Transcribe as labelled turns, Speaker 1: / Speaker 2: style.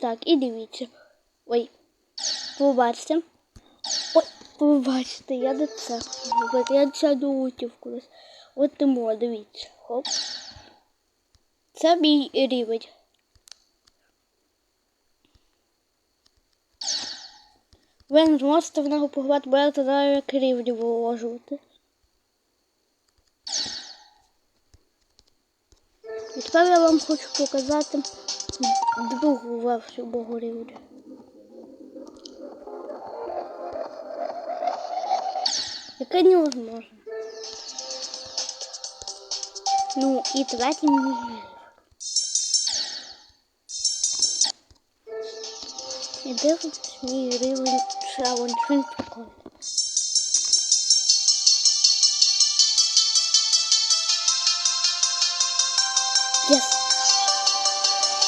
Speaker 1: так, і дивіться. Ой, побачите. Ой, побачите, я до це. робити. Я це долутів колись. От тому, дивіться. Хоп. Це мій рівень. Ви не зможете в нього пограти, бо я тоді як рівні виложувати. Тепер я вам хочу показати другу версію мого рівня. Яке невозможно. Ну і третій рівень. І дивитесь мій рівень челендж, він прикольний. Yes.